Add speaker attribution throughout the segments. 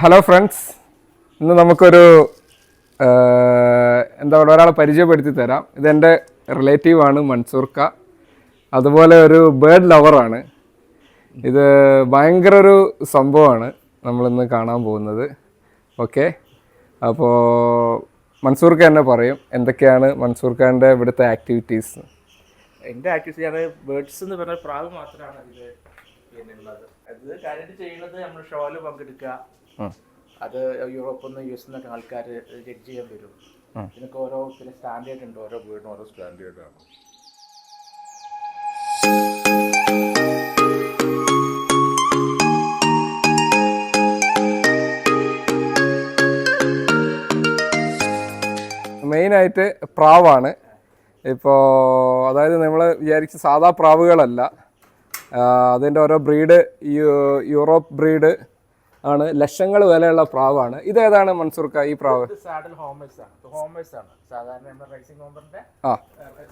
Speaker 1: Hello friends. ഇന്ന് നമുക്കൊരു എന്താ പറയുക ഒരാളെ പരിചയപ്പെടുത്തി തരാം. ഇതെന്റെ റിലേറ്റീവാണ് മൻസൂർക്ക. അതുപോലെ ഒരു ബേർഡ് ലവറാണ് ഇത് ഭയങ്കര ഒരു സംഭവമാണ് നമ്മളിന്ന് കാണാൻ പോകുന്നത്. ഓക്കെ? അപ്പോൾ മൻസൂർക്ക എന്നെ പറയും. എന്തൊക്കെയാണ് മൻസൂർഖാന്റെ ഇവിടുത്തെ ആക്ടിവിറ്റീസ്
Speaker 2: എന്റെ ആക്ടിവിറ്റീസ് ബേർഡ്സ് എന്ന് പറഞ്ഞാൽ പ്രാവ് മാത്രമാണ് അതിൽ പിന്നെ ഉള്ളത് അത് കാര്യമായിട്ട് ചെയ്യുന്നത് നമ്മൾ ഷോയിൽ പങ്കെടുക്കുക. അത് യൂറോപ്പിൽ നിന്ന് യു എസ് നിന്നൊക്കെ ആൾക്കാർ ജഡ്ജ് ചെയ്യാൻ വരും. ഇതിനൊക്കെ ഓരോ പിന്നെ സ്റ്റാൻഡേർഡ് ഉണ്ട് ഓരോ വീടിനും ഓരോ സ്റ്റാൻഡേർഡ് ആണ്
Speaker 1: മെയിനായിട്ട് പ്രാവാണ്. ഇപ്പോൾ അതായത് നമ്മൾ വിചാരിച്ച സാധാ പ്രാവുകളല്ല. അതിന്റെ ഓരോ ബ്രീഡ് യൂറോപ്പ് ബ്രീഡ് ആണ്. ലക്ഷങ്ങൾ വിലയുള്ള പ്രാവാണ്. ഇതേതാണ് മൻസൂർക്ക ഈ പ്രാവ്?
Speaker 2: ഇത് സാഡൽ ഹോമേഴ്സ് ആണ്. ഇത് ഹോമേഴ്സ് ആണ്. സാധാരണ നമ്മുടെ റൈസിംഗ് ഹോമറിന്റെ
Speaker 1: ആ.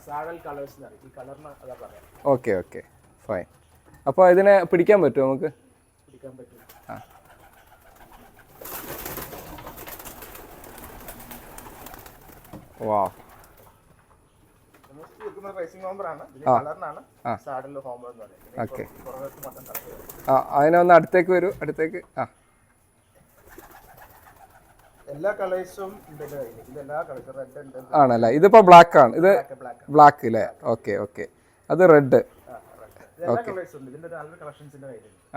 Speaker 2: സാഡൽ കളേഴ്സ് എന്ന് ഈ കളറിന് അതാ പറയാം.
Speaker 1: Okay okay. ഫൈൻ. അപ്പോൾ ഇതിനെ പിടിക്കാൻ പറ്റുമോ നമുക്ക്?
Speaker 2: പിടിക്കാൻ പറ്റും.
Speaker 1: വാ.
Speaker 2: റൈസിംഗ് ഹോമർ ആണ് ഇത് കളറിനാണ് സാഡിൽ ഹോമർ എന്ന് പറയുന്നത്.
Speaker 1: ഓക്കെ.
Speaker 2: പുറകത്ത് മൊത്തം
Speaker 1: ആ അതിനെ ഒന്ന് അടുത്തേക്ക് വരൂ. അടുത്തേക്ക്. ആ.
Speaker 2: എല്ലാ കളേഴ്സും
Speaker 1: ആണല്ലേ? ഇതിപ്പോ ബ്ലാക്ക് ആണ്. ഇത്
Speaker 2: ബ്ലാക്ക്
Speaker 1: അല്ലേ ഓക്കെ ഓക്കെ. അത് റെഡ്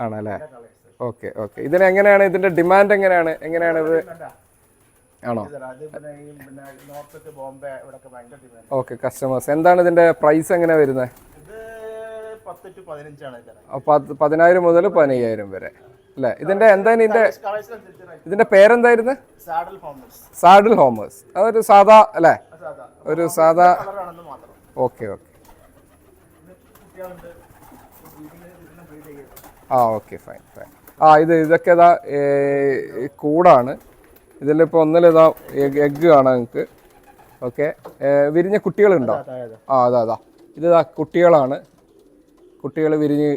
Speaker 1: ആണല്ലേ? Okay okay. ഇതിന് എങ്ങനെയാണ് ഇതിന്റെ ഡിമാൻഡ് എങ്ങനെയാണ്? എങ്ങനെയാണ് ഇത്? ആണോ? ഓക്കെ കസ്റ്റമേഴ്സ് എന്താണ് ഇതിന്റെ പ്രൈസ് എങ്ങനെ വരുന്നത് പതിനായിരം മുതൽ പതിനയ്യായിരം വരെ. അല്ലേ? ഇതിന്റെ എന്താണ് ഇതിന്റെ ഇതിന്റെ പേരെന്തായിരുന്നു?
Speaker 2: സാഡൽ ഹോമേഴ്സ്
Speaker 1: അതൊരു സാധാ അല്ലേ? ഒരു സാധാ ഓക്കെ ഓക്കെ. ആ ഓക്കെ ഫൈൻ ഫൈൻ. ആ ഇത് ഇതൊക്കെ ഇതാ കൂടാണ്. ഇതിലിപ്പോൾ ഒന്നിലിതാ എഗ്ഗ് കാണാം നിങ്ങൾക്ക്. ഓക്കെ. വിരിഞ്ഞ കുട്ടികളുണ്ടോ?
Speaker 2: ഉണ്ടോ
Speaker 1: ആ അതാ അതാ. ഇതാ കുട്ടികളാണ്. കുട്ടികൾ വിരിഞ്ഞ്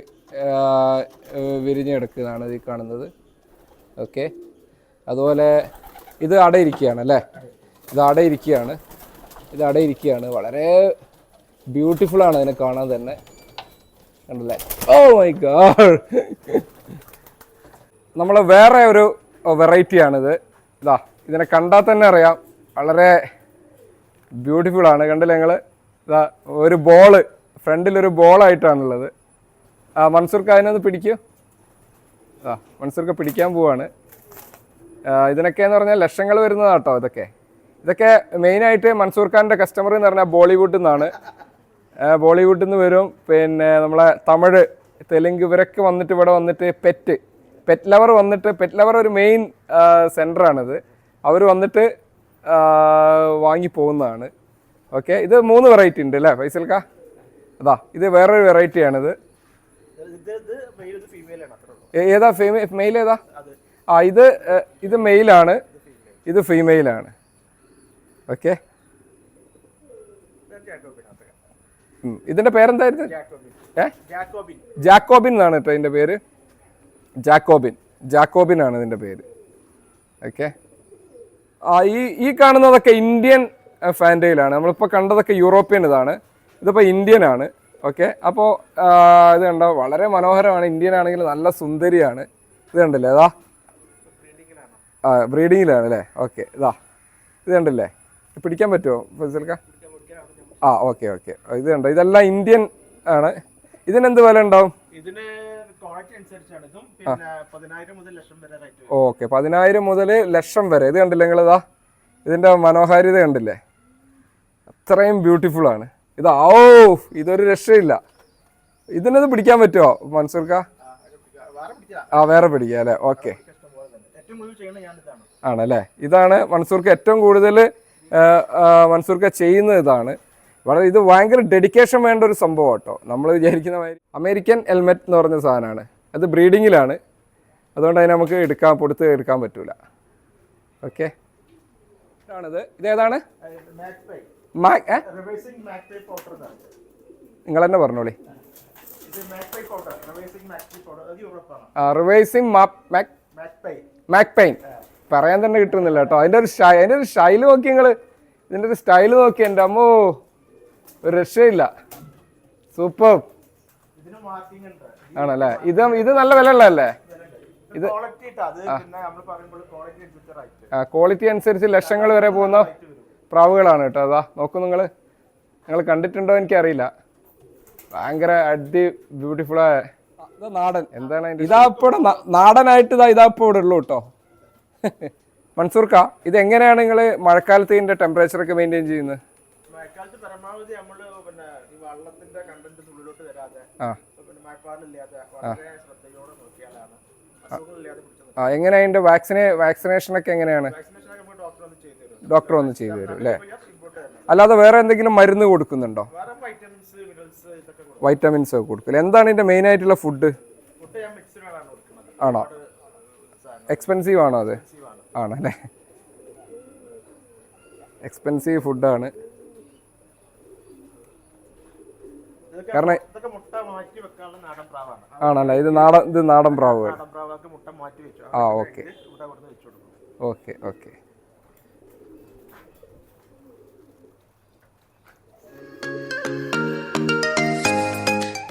Speaker 1: വിരിഞ്ഞ് കിടക്കുന്നതാണ് ഈ കാണുന്നത്. ഓക്കെ. അതുപോലെ ഇത് അടയിരിക്കുകയാണ് അല്ലേ? ഇത് അടയിരിക്കുകയാണ് ഇത് അടയിരിക്കുകയാണ് വളരെ ബ്യൂട്ടിഫുൾ ആണ് അതിനെ കാണാൻ തന്നെ. കണ്ടല്ലേ? ഓ മൈ ഗാഡ് നമ്മൾ വേറെ ഒരു വെറൈറ്റിയാണിത് ഇതാ ഇതിനെ കണ്ടാൽ തന്നെ അറിയാം. വളരെ ബ്യൂട്ടിഫുൾ ആണ്. കണ്ടില്ല ഞങ്ങൾ ഇതാ ഒരു ബോൾ ഫ്രണ്ടിലൊരു ബോളായിട്ടാണുള്ളത് ആ മൻസൂർക്ക് അതിനൊന്ന് പിടിക്കൂ? ആ മൻസൂർക്ക് പിടിക്കാൻ പോവാണ്. ഇതിനൊക്കെ എന്ന് പറഞ്ഞാൽ ലക്ഷങ്ങൾ വരുന്നതാട്ടോ ഇതൊക്കെ. ഇതൊക്കെ മെയിനായിട്ട് മൻസൂർ ഖാന്റെ കസ്റ്റമർ എന്ന് പറഞ്ഞാൽ ബോളിവുഡിൽ നിന്നാണ്. ബോളിവുഡിൽ നിന്ന് വരും. പിന്നെ നമ്മളെ തമിഴ് തെലുങ്ക് ഇവരൊക്കെ വന്നിട്ട് ഇവിടെ വന്നിട്ട് പെറ്റ് പെറ്റ് ലവർ വന്നിട്ട് പെറ്റ് ലവർ ഒരു മെയിൻ സെന്ററാണിത് അവർ വന്നിട്ട് വാങ്ങി പോകുന്നതാണ്. ഓക്കെ ഇത് മൂന്ന് വെറൈറ്റി ഉണ്ട് അല്ലേ ഫൈസൽക്ക? അതാ ഇത് വേറൊരു വെറൈറ്റിയാണിത്
Speaker 2: ഫീമെയിൽ
Speaker 1: ഏതാ ഫീമെ മെയിൽ ഏതാ? ആ ഇത് ഇത് മെയിലാണ് ഇത് ഫീമെയിലാണ് ഓക്കെ ഇതിന്റെ പേരെന്തായിരുന്നു?
Speaker 2: ജാക്കോബിൻ
Speaker 1: ഏ?
Speaker 2: ജാക്കോബിൻ
Speaker 1: ജാക്കോബിൻ എന്നാണ് കേട്ടോ ഇതിന്റെ പേര്. ജാക്കോബിൻ. ജാക്കോബിൻ ആണ് ഇതിന്റെ പേര്. ഓക്കെ. ഈ ഈ കാണുന്നതൊക്കെ ഇന്ത്യൻ ഫാന്റയിലാണ് നമ്മളിപ്പോൾ കണ്ടതൊക്കെ യൂറോപ്യൻ ഇതാണ്. ഇതിപ്പോൾ ഇന്ത്യൻ ആണ് ഓക്കെ അപ്പോൾ ഇത് കണ്ടോ? വളരെ മനോഹരമാണ്. ഇന്ത്യൻ ആണെങ്കിൽ നല്ല സുന്ദരിയാണ്. ഇത് കണ്ടില്ലേ?
Speaker 2: ഇതാ.
Speaker 1: ആ ബ്രീഡിങ്ങിലാണ് അല്ലേ? ഓക്കെ. ഇതാ. ഇത് കണ്ടില്ലേ? പിടിക്കാൻ പറ്റുമോ ഫസൽക്ക? ആ ഓക്കെ ഓക്കെ. ഇത് കണ്ടോ? ഇതെല്ലാം ഇന്ത്യൻ ആണ്. ഇതിനെന്ത് വില ഉണ്ടാവും? ഓക്കെ പതിനായിരം മുതൽ ലക്ഷം വരെ. ഇത് കണ്ടില്ലേ നിങ്ങളിതാ? ഇതിന്റെ മനോഹാരിത കണ്ടില്ലേ? അത്രയും ബ്യൂട്ടിഫുൾ ആണ്. ഇതാ ഓ ഇതൊരു രക്ഷയില്ല. ഇതിനത് പിടിക്കാൻ പറ്റുമോ മൻസൂർക്ക?
Speaker 2: ആ. വേറെ പിടിക്കാം.
Speaker 1: പിടിക്കുക അല്ലേ? ഓക്കെ. ആണല്ലേ? ഇതാണ് മൻസൂർക്ക് ഏറ്റവും കൂടുതൽ മൻസൂർക്ക ചെയ്യുന്ന ഇതാണ്. വളരെ ഇത് ഭയങ്കര ഡെഡിക്കേഷൻ വേണ്ട ഒരു സംഭവം കേട്ടോ. നമ്മൾ വിചാരിക്കുന്ന മാതിരി. അമേരിക്കൻ ഹെൽമെറ്റ് എന്ന് പറഞ്ഞ സാധനമാണ്. അത് ബ്രീഡിങ്ങിലാണ് അതുകൊണ്ട് അതിന് നമുക്ക് എടുക്കാൻ കൊടുത്ത് എടുക്കാൻ പറ്റൂല. ഓക്കെ ഇതാണിത്. ഇതേതാണ്? നിങ്ങൾ തന്നെ പറഞ്ഞോളി.
Speaker 2: റിവേഴ്സിംഗ്
Speaker 1: മാക് പെയിൻ പറയാൻ തന്നെ കിട്ടുന്നില്ല കേട്ടോ. അതിന്റെ ഒരു അതിന്റെ ഒരു സ്റ്റൈൽ നോക്കി നിങ്ങൾ. ഇതിന്റെ ഒരു സ്റ്റൈൽ നോക്കി എന്റെ അമ്മോ. ഒരു രക്ഷയില്ല. സൂപ്പർ. ആണല്ലേ? ഇത് ഇത് നല്ല വില ഉള്ളതല്ലേ
Speaker 2: ഇത് ക്വാളിറ്റി അനുസരിച്ച്
Speaker 1: ക്വാളിറ്റി അനുസരിച്ച് ലക്ഷങ്ങൾ വരെ പോകുന്ന പ്രാവുകളാണ് കേട്ടോ. അതാ നോക്കൂ നിങ്ങൾ നിങ്ങൾ കണ്ടിട്ടുണ്ടോ എനിക്കറിയില്ല. ഭയങ്കര അടി ബ്യൂട്ടിഫുൾ ആയ നാടൻ. എന്താണ് ഇതാ ഇപ്പോൾ നാടനായിട്ട് ഇതാ ഇതാ ഇപ്പോൾ ഇവിടെ ഉള്ളൂ കേട്ടോ. മൻസൂർക്ക ഇത് എങ്ങനെയാണ് നിങ്ങൾ മഴക്കാലത്ത് ഇതിന്റെ ടെമ്പറേച്ചറൊക്കെ മെയിന്റെയിൻ ചെയ്യുന്നത്?
Speaker 2: മഴക്കാലത്ത് പരമാവധി നമ്മൾ പിന്നെ ഈ വള്ളത്തിന്റെ കണ്ടന്റ് ഉള്ളിലോട്ട് വരാതെ പിന്നെ മഴക്കാലില്ലാതെ വളരെ ശ്രദ്ധയോടെ നോക്കിയാലാണ്
Speaker 1: ആ എങ്ങനെ അതിന്റെ വാക്സിനെ വാക്സിനേഷൻ ഒക്കെ എങ്ങനെയാണ്?
Speaker 2: ഡോക്ടർ ഒന്ന് ചെയ്തു തരും.
Speaker 1: അല്ലേ? അല്ലാതെ വേറെ എന്തെങ്കിലും മരുന്ന് കൊടുക്കുന്നുണ്ടോ?
Speaker 2: വൈറ്റമിൻസ്
Speaker 1: ഒക്കെ കൊടുക്കില്ല എന്താണ് ഇതിന്റെ മെയിൻ ആയിട്ടുള്ള ഫുഡ് ആണോ? എക്സ്പെൻസീവ് ആണോ അത്? ആണല്ലേ? എക്സ്പെൻസീവ് ഫുഡാണ്
Speaker 2: ഇതൊക്കെ
Speaker 1: കാരണം
Speaker 2: ഇതൊക്കെ മുട്ട മാറ്റി വെക്കാനുള്ള നാടൻ പ്രാവാണ്.
Speaker 1: ആണല്ലേ? ഇത് നാടൻ ഇത് നാടൻ പ്രാവ്.
Speaker 2: നാടൻ പ്രാവാക്ക് മുട്ട മാറ്റി വെച്ചു.
Speaker 1: ആ ഓക്കെ. Okay okay.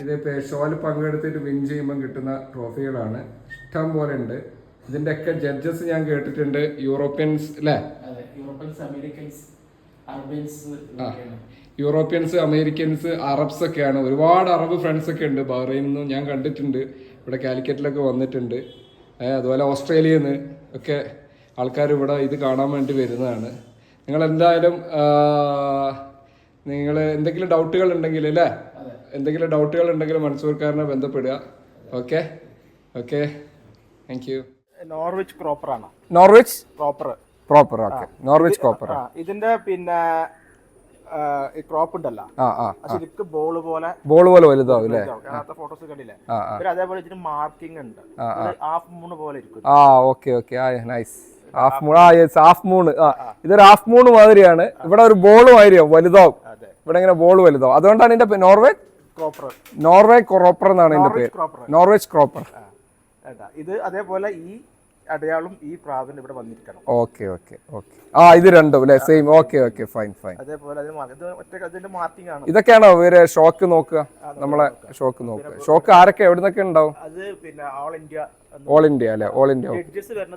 Speaker 1: ഇത് ഷോയിൽ പങ്കെടുത്തിട്ട് വിൻ ചെയ്യുമ്പോൾ കിട്ടുന്ന ട്രോഫികളാണ്. ഇഷ്ടം പോലെ ഉണ്ട്. ഇതിന്റെയൊക്കെ ജഡ്ജസ് ഞാൻ കേട്ടിട്ടുണ്ട്. യൂറോപ്യൻസ് അല്ലേ
Speaker 2: അതെ Europeans Americans Arabians
Speaker 1: Europeans Americans Arabs ഒക്കെയാണ്. ഒരുപാട് അറബ് ഫ്രണ്ട്സ് ഒക്കെ ഉണ്ട്. ബഹ്റൈനിൽ നിന്നും ഞാൻ കണ്ടിട്ടുണ്ട്. ഇവിടെ കാലിക്കറ്റിലൊക്കെ വന്നിട്ടുണ്ട്. അതുപോലെ ഓസ്ട്രേലിയയിൽ നിന്ന് ഒക്കെ ആൾക്കാർ ഇവിടെ ഇത് കാണാൻ വേണ്ടി വരുന്നതാണ്. നിങ്ങൾ എന്തായാലും നിങ്ങൾ എന്തെങ്കിലും ഡൗട്ടുകൾ ഉണ്ടെങ്കിൽ അല്ലേ? എന്തെങ്കിലും ഡൗട്ടുകൾ ഉണ്ടെങ്കിൽ മൻസൂർക്കാരനെ ബന്ധപ്പെടുക. Okay okay thank you
Speaker 2: Norwich proper ആണ്?
Speaker 1: Norwich?
Speaker 2: Proper
Speaker 1: proper okay Norwich proper
Speaker 2: ആണ് ഇതിന്റെ പിന്നെ ഈ ക്രോപ്പ് ഉണ്ടല്ലോ.
Speaker 1: ആ
Speaker 2: ബോൾ പോലെ
Speaker 1: ബോൾ പോലെ വലുതാവും അല്ലേ?
Speaker 2: ഫോട്ടോസ് കണ്ടില്ലേ? അതേപോലെ ഇതിന് മാർക്കിംഗ് ഉണ്ട്. ഹാഫ് മൂൺ പോലെ ഇരിക്കും.
Speaker 1: ആ ഓക്കെ ഓക്കെ ആ നൈസ് ഹാഫ് മൂൺ ആ യെസ് ഹാഫ് മൂൺ ആ ഇതൊരു ഹാഫ് മൂൺ മാതിരിയാണ്. ഇവിടെ ഒരു ബോൾ മാതിരിയാവും വലുതാവും. ഇവിടെ ഇങ്ങനെ ബോൾ വലുതാവും. അതുകൊണ്ടാണ് ഇതിന്റെ നോർവേ
Speaker 2: ക്രോപ്പർ
Speaker 1: നോർവേ ക്രോപ്പർ എന്നാണ് ഇതിന്റെ പേര്. നോർവേജ് ക്രോപ്പർ
Speaker 2: ഇത് അതേപോലെ ഈ അടയാളം ഈ പ്രാവിന് ഇവിടെ വന്നിരിക്കണം.
Speaker 1: ഓക്കെ ഓക്കെ ഓക്കെ ആ ഇത് രണ്ടും അല്ലേ? Same okay okay fine fine
Speaker 2: അതേപോലെ അതിന്റെ മാർക്കിംഗ് ആണ്.
Speaker 1: ഇതൊക്കെയാണോ ഇവർ ഷോക്ക് നോക്കുക? നമ്മളെ ഷോക്ക് നോക്കുക. ഷോക്ക് ആരൊക്കെ എവിടെ നിന്നൊക്കെ ഉണ്ടാവും?
Speaker 2: അത് പിന്നെ ഓൾ ഇന്ത്യ
Speaker 1: ഓൾ ഇന്ത്യ അല്ലേ? ഓൾ ഇന്ത്യ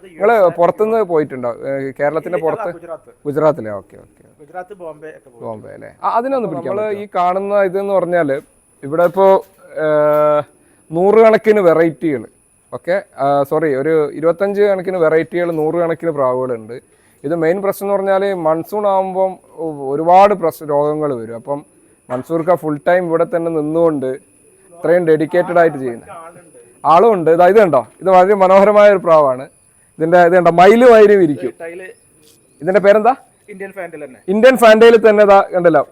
Speaker 1: നിങ്ങൾ പുറത്തുനിന്ന് പോയിട്ടുണ്ടോ? കേരളത്തിന്റെ പുറത്ത്?
Speaker 2: ഗുജറാത്ത്.
Speaker 1: ഗുജറാത്തിലെ. ഓക്കെ ഓക്കെ
Speaker 2: ഗുജറാത്ത് ബോംബെ
Speaker 1: ബോംബെ അല്ലേ? അതിനൊന്ന് പിടിക്കാം നമ്മൾ ഈ കാണുന്ന ഇതെന്ന് പറഞ്ഞാൽ ഇവിടെ ഇപ്പോ നൂറുകണക്കിന് വെറൈറ്റികൾ ഓക്കെ സോറി ഒരു ഇരുപത്തഞ്ച് കണക്കിന് വെറൈറ്റികൾ നൂറ് കണക്കിന് പ്രാവുകളുണ്ട്. ഇത് മെയിൻ പ്രശ്നം എന്ന് പറഞ്ഞാൽ മൺസൂൺ ആകുമ്പം ഒരുപാട് പ്രശ്ന രോഗങ്ങൾ വരും. അപ്പം മൺസൂർക്ക ഫുൾ ടൈം ഇവിടെ തന്നെ നിന്നുകൊണ്ട് ഇത്രയും ഡെഡിക്കേറ്റഡ് ആയിട്ട് ചെയ്യുന്നത് ഉണ്ട് ഇതാ ഇത് കണ്ടോ? ഇത് വളരെ മനോഹരമായ ഒരു പ്രാവാണ്. ഇതിന്റെ ഇത് കണ്ടോ? മൈലും വൈലും ഇരിക്കും ഇതിന്റെ പേരെന്താ?
Speaker 2: ഇന്ത്യൻ ഫാൻഡിൽ തന്നെ.
Speaker 1: ഇന്ത്യൻ ഫാൻഡയിൽ തന്നെ ഇതാ കണ്ടല്ലോ?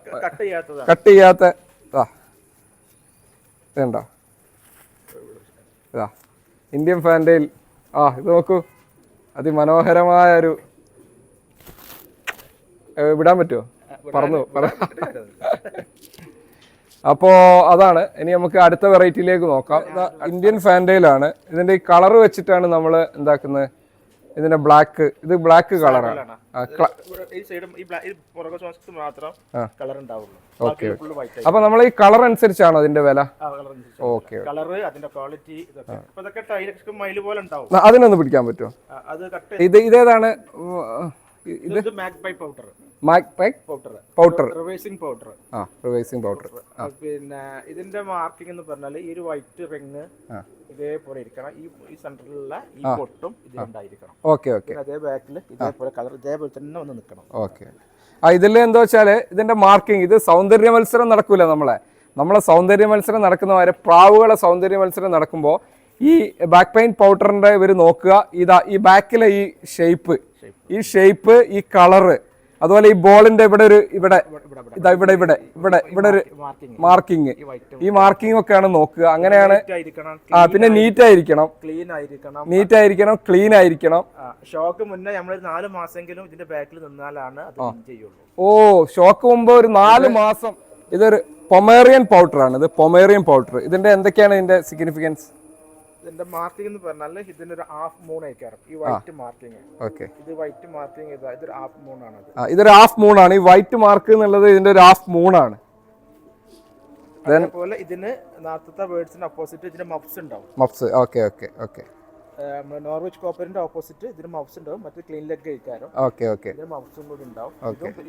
Speaker 2: കട്ട്
Speaker 1: ചെയ്യാത്ത ഇതാ. ഇതുണ്ടോ ഇതാ. ഇന്ത്യൻ ഫാൻഡയിൽ ആ ഇത് നോക്കൂ. അതിമനോഹരമായ ഒരു വിടാൻ പറ്റുമോ പറഞ്ഞു പറ അപ്പോ അതാണ്. ഇനി നമുക്ക് അടുത്ത വെറൈറ്റിയിലേക്ക് നോക്കാം. ഇന്ത്യൻ ഫാൻഡയിലാണ് ഇതിന്റെ ഈ കളർ വെച്ചിട്ടാണ് നമ്മൾ എന്താക്കുന്നത്? ഇതിന്റെ ബ്ലാക്ക് ഇത് ബ്ലാക്ക് കളറാണ് അപ്പൊ നമ്മൾ ഈ കളർ അനുസരിച്ചാണോ അതിന്റെ വില? ഓക്കെ അതിനൊന്ന് പിടിക്കാൻ പറ്റുമോ? ഇത് ഇതേതാണ് ഇത്
Speaker 2: powder powder
Speaker 1: powder
Speaker 2: reversing powder
Speaker 1: ആ റിവേഴ്സിംഗ് പൗഡർ
Speaker 2: പിന്നെ ഇതിന്റെ മാർക്കിംഗ് എന്ന് പറഞ്ഞാൽ ഈ ഒരു വൈറ്റ് റിങ് ഇതേപോലെ ഇരിക്കണം. ഈ ഈ സെന്ററിലുള്ള ഈ പൊട്ടും ഇതിലുണ്ടായിരിക്കണം
Speaker 1: ഓക്കെ ഓക്കെ.
Speaker 2: അതേ ബാക്കിൽ ഇതേപോലെ കളർ ഇതേപോലെ തന്നെ വന്ന് നിൽക്കണം
Speaker 1: ഓക്കെ. ആ ഇതിൽ എന്താ വെച്ചാൽ ഇതിന്റെ മാർക്കിംഗ് ഇത് സൗന്ദര്യ മത്സരം നടക്കൂല നമ്മളെ. നമ്മളെ സൗന്ദര്യ മത്സരം നടക്കുന്ന വരെ പ്രാവുകളെ സൗന്ദര്യ മത്സരം നടക്കുമ്പോൾ ഈ ബാക്ക് പെയിൻ പൗഡറിന്റെ ഇവർ നോക്കുക. ഇതാ ഈ ബാക്കിലെ ഈ ഷേപ്പ് ഈ ഷേപ്പ് ഈ കളറ് അതുപോലെ ഈ ബോളിന്റെ ഇവിടെ ഒരു ഇവിടെ ഇതാ ഇവിടെ ഇവിടെ ഇവിടെ ഇവിടെ ഒരു
Speaker 2: മാർക്കിംഗ്
Speaker 1: മാർക്കിംഗ്
Speaker 2: ഈ
Speaker 1: മാർക്കിംഗ് ഒക്കെയാണ് നോക്കുക. അങ്ങനെയാണ് ആ പിന്നെ നീറ്റ് ആയിരിക്കണം.
Speaker 2: ക്ലീൻ ആയിരിക്കണം.
Speaker 1: നീറ്റ് ആയിരിക്കണം ക്ലീൻ ആയിരിക്കണം.
Speaker 2: ഷോക്ക് മുന്നേ നമ്മൾ നാല് മാസമെങ്കിലും ഇതിന്റെ ബാക്കിൽ നിന്നാലാണ്
Speaker 1: ഓ ഷോക്ക് മുമ്പ് ഒരു നാല് മാസം ഇതൊരു പൊമേറിയൻ പൗഡർ ആണ്. ഇത് പൊമേറിയൻ പൗഡർ ഇതിന്റെ എന്തൊക്കെയാണ് ഇതിന്റെ സിഗ്നിഫിക്കൻസ്
Speaker 2: ഇതിന്റെ മാർക്കിംഗ് എന്ന് പറഞ്ഞാൽ ഒരു ഹാഫ് മൂൺ ആയിരിക്കും ഈ വൈറ്റ് മാർക്കിംഗ്
Speaker 1: ഓക്കെ
Speaker 2: ഇത് വൈറ്റ് മാർക്കിംഗ് ഇതാ ഇതൊരു ഹാഫ് മൂൺ ആണ് ഇത്
Speaker 1: ഒരു ഇതൊരു ഹാഫ് മൂൺ ആണ്. ഈ വൈറ്റ് മാർക്ക് എന്നുള്ളത് ഇതിന്റെ ഒരു ഹാഫ് മൂൺ ആണ്.
Speaker 2: അതേപോലെ ഇതിന് നാർത്തത്തെ വേർഡ്സിന് ഓപ്പോസിറ്റ് ഇതിന് മഫ്സ് ഉണ്ടാവും.
Speaker 1: മപ്സ് ഓക്കെ ഓക്കെ ഓക്കെ
Speaker 2: നോർവെജ് കോപ്പറിന്റെ ഓപ്പോസിറ്റ് ഇതിന് മഫ്സ് ഉണ്ടാവും. മറ്റേ ക്ലീൻ ലെഗ് കഴിക്കാരം
Speaker 1: ഓക്കെ ഓക്കെ
Speaker 2: ഇതിന് മഫ്സും കൂടി ഉണ്ടാവും.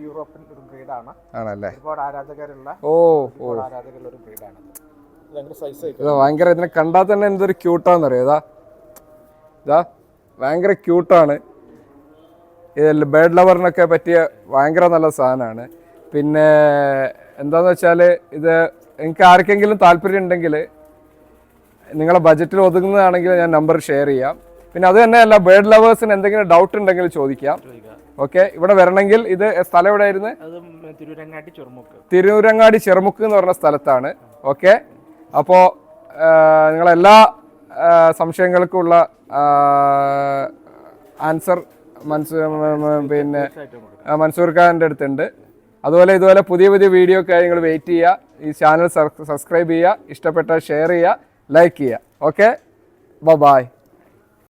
Speaker 2: യൂറോപ്യൻ ഒരു ആണ്.
Speaker 1: ആണല്ലേ?
Speaker 2: ഒരുപാട് ആരാധകരുള്ള
Speaker 1: ഓ
Speaker 2: ഓ. ആരാധകരുള്ള ഒരു ബ്രീഡാണ് ഭയങ്കര
Speaker 1: ഇതിനെ കണ്ടാൽ തന്നെ എന്തൊരു ക്യൂട്ടാന്നറിയോ ഇതാ ഇതാ ഭയങ്കര ക്യൂട്ടാണ് ഇതിൽ ബേർഡ് ലവറിനൊക്കെ പറ്റിയ ഭയങ്കര നല്ല സാധനമാണ്. പിന്നെ എന്താന്ന് വെച്ചാൽ ഇത് നിങ്ങൾക്ക് ആർക്കെങ്കിലും താല്പര്യം ഉണ്ടെങ്കിൽ നിങ്ങളെ ബജറ്റിൽ ഒതുങ്ങുന്നതാണെങ്കിൽ ഞാൻ നമ്പർ ഷെയർ ചെയ്യാം. പിന്നെ അത് തന്നെയല്ല ബേഡ് ലവേഴ്സിന് എന്തെങ്കിലും ഡൗട്ട് ഉണ്ടെങ്കിൽ ചോദിക്കാം. ഓക്കെ ഇവിടെ വരണമെങ്കിൽ ഇത് സ്ഥലം എവിടെ ആയിരുന്നു
Speaker 2: അത് തിരുവരങ്ങാട്ടി ചെറുമുക്ക്.
Speaker 1: തിരൂരങ്ങാടി ചെറുമുക്ക് എന്ന് പറഞ്ഞ സ്ഥലത്താണ്. ഓക്കെ അപ്പോൾ നിങ്ങളെല്ലാ സംശയങ്ങൾക്കുള്ള ആൻസർ മൻസൂർ പിന്നെ മൻസൂർ ഖാന്റെ അടുത്തുണ്ട്. അതുപോലെ ഇതുപോലെ പുതിയ പുതിയ വീഡിയോ ഒക്കെ നിങ്ങൾ വെയിറ്റ് ചെയ്യുക. ഈ ചാനൽ സബ്സ്ക്രൈബ് ചെയ്യുക. ഇഷ്ടപ്പെട്ട ഷെയർ ചെയ്യുക. ലൈക്ക് ചെയ്യുക. Okay bye